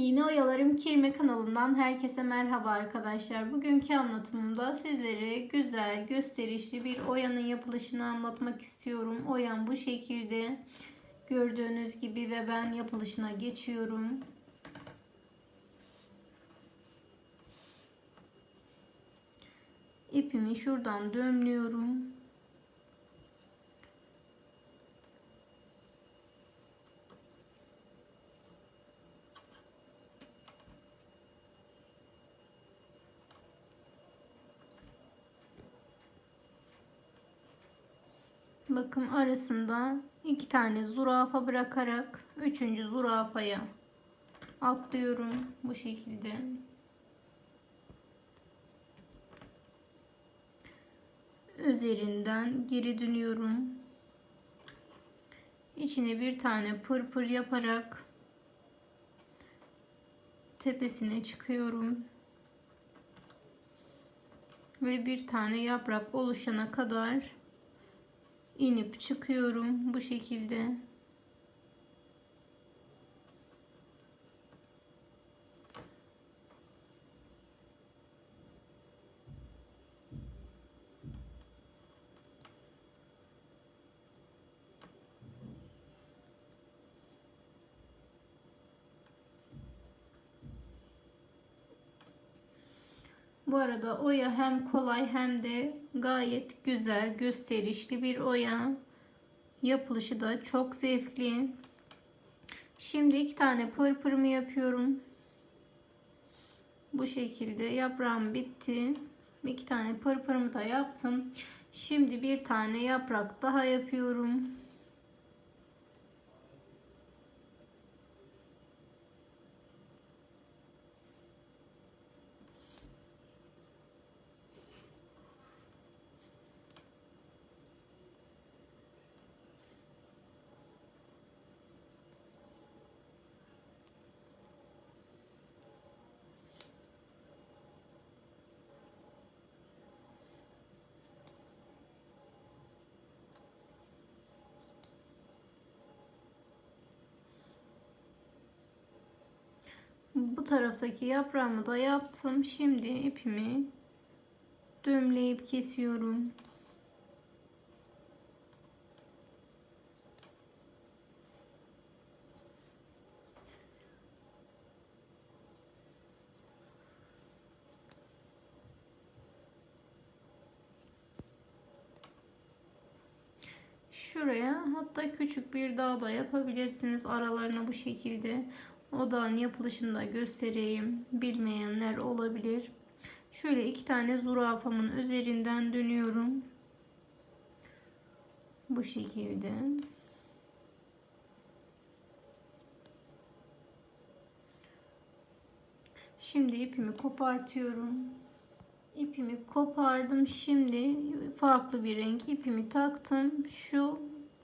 İğne Oyalarım Kirme kanalından herkese merhaba arkadaşlar. Bugünkü anlatımımda sizlere güzel, gösterişli bir oyanın yapılışını anlatmak istiyorum. Oyan bu şekilde gördüğünüz gibi ve ben yapılışına geçiyorum. İpimi şuradan dömlüyorum. Bakın arasında iki tane zürafa bırakarak üçüncü zürafaya atlıyorum bu şekilde. Üzerinden geri dönüyorum. İçine bir tane pırpır yaparak tepesine çıkıyorum. Ve bir tane yaprak oluşana kadar inip çıkıyorum bu şekilde. Bu arada oya hem kolay hem de gayet güzel, gösterişli bir oya. Yapılışı da çok zevkli. Şimdi iki tane pırpırımı yapıyorum. Bu şekilde yaprağım bitti. İki tane pırpırımı da yaptım. Şimdi bir tane yaprak daha yapıyorum. Bu taraftaki yaprağımı da yaptım. Şimdi ipimi düğümleyip kesiyorum. Şuraya hatta küçük bir dağ da yapabilirsiniz aralarına bu şekilde. Odağın yapılışını da göstereyim. Bilmeyenler olabilir. Şöyle iki tane zürafamın üzerinden dönüyorum. Bu şekilde. Şimdi ipimi kopartıyorum. İpimi kopardım. Şimdi farklı bir renk ipimi taktım. Şu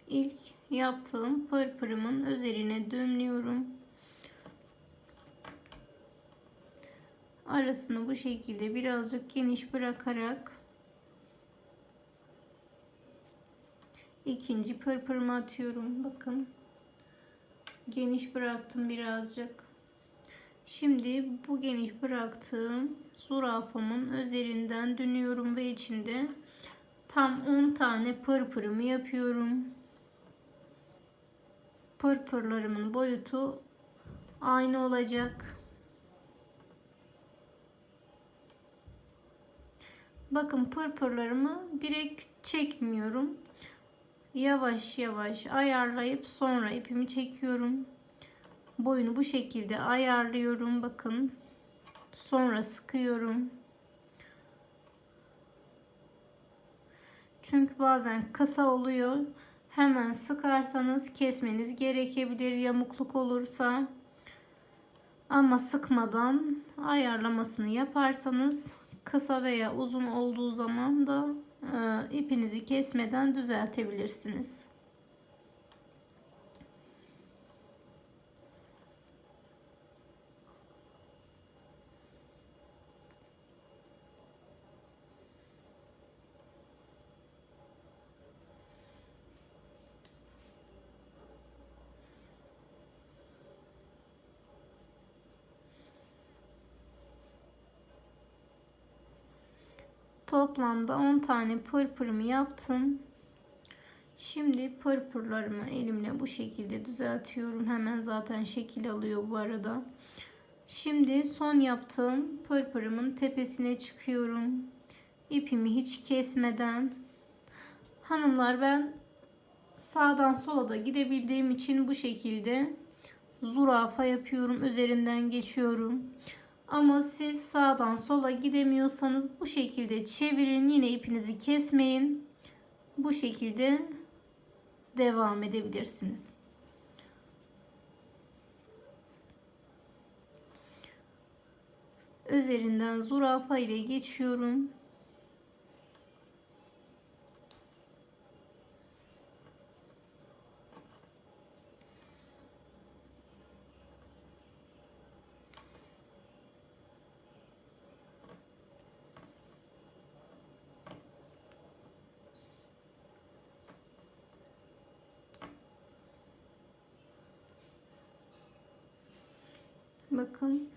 ilk yaptığım pırpırımın üzerine dönüyorum. Arasını bu şekilde birazcık geniş bırakarak ikinci pırpırımı atıyorum. Bakın geniş bıraktım birazcık. Şimdi bu geniş bıraktığım zürafamın üzerinden dönüyorum ve içinde tam 10 tane pırpırımı yapıyorum. Pırpırlarımın boyutu aynı olacak. Bakın pırpırlarımı direkt çekmiyorum. Yavaş yavaş ayarlayıp sonra ipimi çekiyorum. Boyunu bu şekilde ayarlıyorum. Bakın. Sonra sıkıyorum. Çünkü bazen kısa oluyor. Hemen sıkarsanız kesmeniz gerekebilir yamukluk olursa. Ama sıkmadan ayarlamasını yaparsanız kısa veya uzun olduğu zaman da e, ipinizi kesmeden düzeltebilirsiniz. Toplamda 10 tane pırpırımı yaptım. Şimdi pırpırlarımı elimle bu şekilde düzeltiyorum. Hemen zaten şekil alıyor bu arada. Şimdi son yaptığım pırpırımın tepesine çıkıyorum. İpimi hiç kesmeden. Hanımlar ben sağdan sola da gidebildiğim için bu şekilde zurafa yapıyorum. Üzerinden geçiyorum. Ama siz sağdan sola gidemiyorsanız bu şekilde çevirin. Yine ipinizi kesmeyin. Bu şekilde devam edebilirsiniz. Üzerinden zurafa ile geçiyorum. Bakın.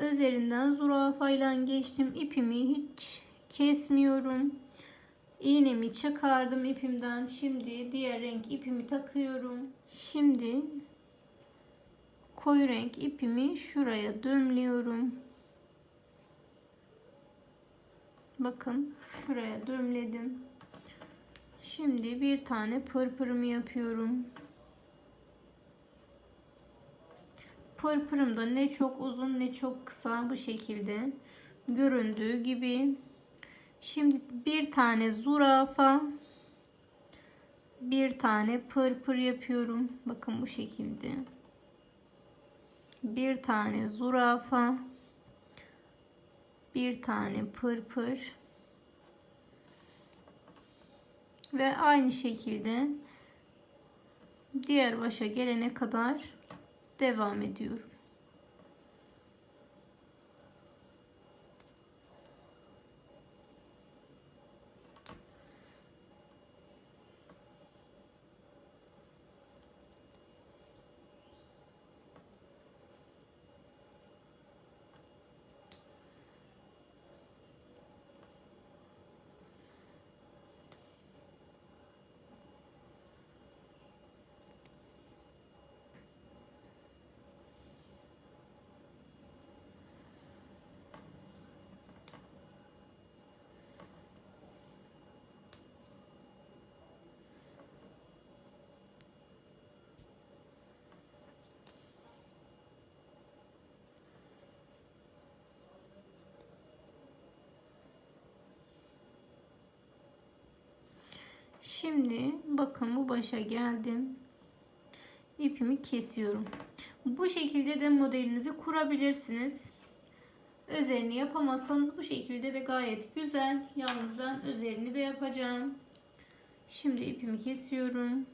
Üzerinden zürafayla geçtim. İpimi hiç kesmiyorum. İğnemi çıkardım ipimden. Şimdi diğer renk ipimi takıyorum. Şimdi koyu renk ipimi şuraya dömlüyorum. Bakın şuraya dömledim. Şimdi bir tane pırpırımı yapıyorum. Pırpırım da ne çok uzun ne çok kısa bu şekilde göründüğü gibi. Şimdi bir tane zurafa bir tane pırpır yapıyorum. Bakın bu şekilde. Bir tane zurafa bir tane pırpır ve aynı şekilde diğer başa gelene kadar devam ediyorum. Şimdi bakın bu başa geldim. İpimi kesiyorum. Bu şekilde de modelinizi kurabilirsiniz. Üzerini yapamazsanız bu şekilde de gayet güzel. Yalnız ben üzerini de yapacağım. Şimdi ipimi kesiyorum.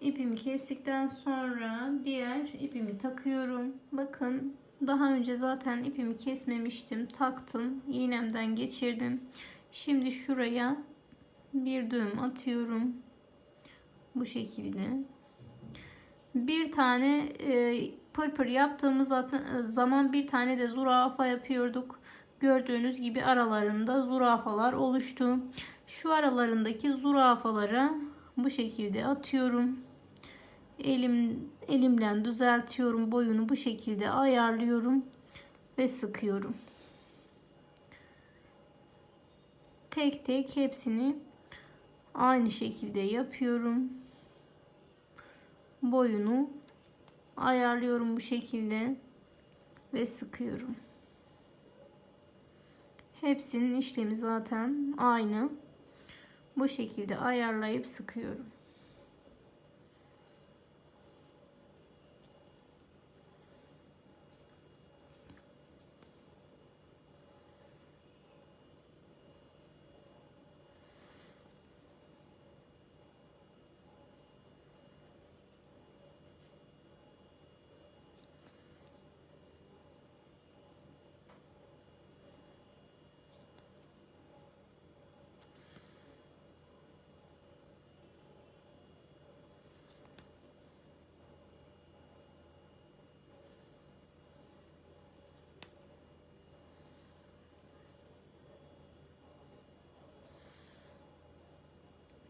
İpimi kestikten sonra diğer ipimi takıyorum. Bakın daha önce zaten ipimi kesmemiştim. Taktım. iğnemden geçirdim. Şimdi şuraya bir düğüm atıyorum. Bu şekilde. Bir tane e, pırpır yaptığımız zaman bir tane de zürafa yapıyorduk. Gördüğünüz gibi aralarında zürafalar oluştu. Şu aralarındaki zürafalara bu şekilde atıyorum. Elim elimle düzeltiyorum. Boyunu bu şekilde ayarlıyorum ve sıkıyorum. tek tek hepsini aynı şekilde yapıyorum. Boyunu ayarlıyorum bu şekilde ve sıkıyorum. Hepsinin işlemi zaten aynı. Bu şekilde ayarlayıp sıkıyorum.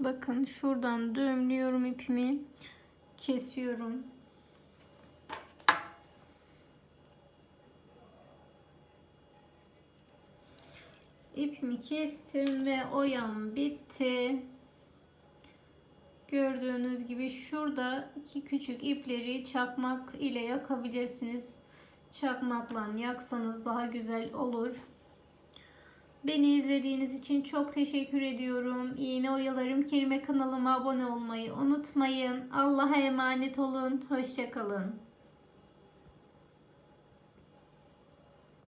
Bakın şuradan düğümlüyorum ipimi. Kesiyorum. İpimi kestim ve oyam bitti. Gördüğünüz gibi şurada iki küçük ipleri çakmak ile yakabilirsiniz. Çakmakla yaksanız daha güzel olur. Beni izlediğiniz için çok teşekkür ediyorum. İğne oyalarım kelime kanalıma abone olmayı unutmayın. Allah'a emanet olun. Hoşçakalın.